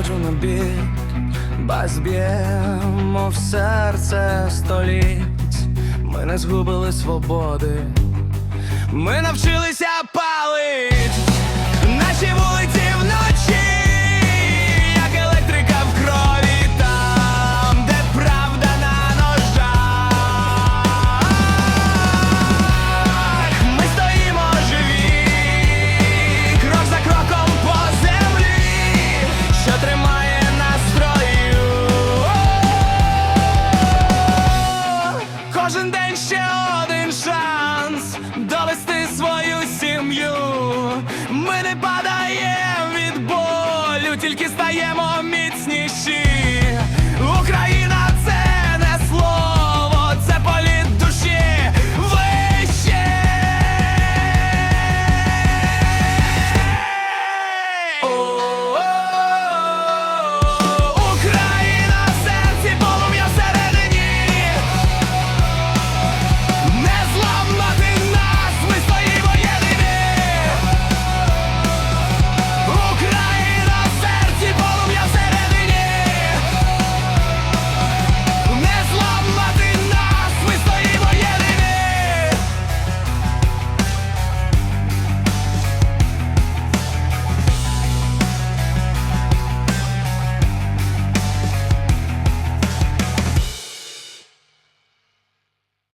відходжу на бік, бас б'ємо в серце століть, ми не згубили свободи, ми навчились. День ще один шанс довести свою сім'ю. Ми не падаємо від болю, тільки стаємо.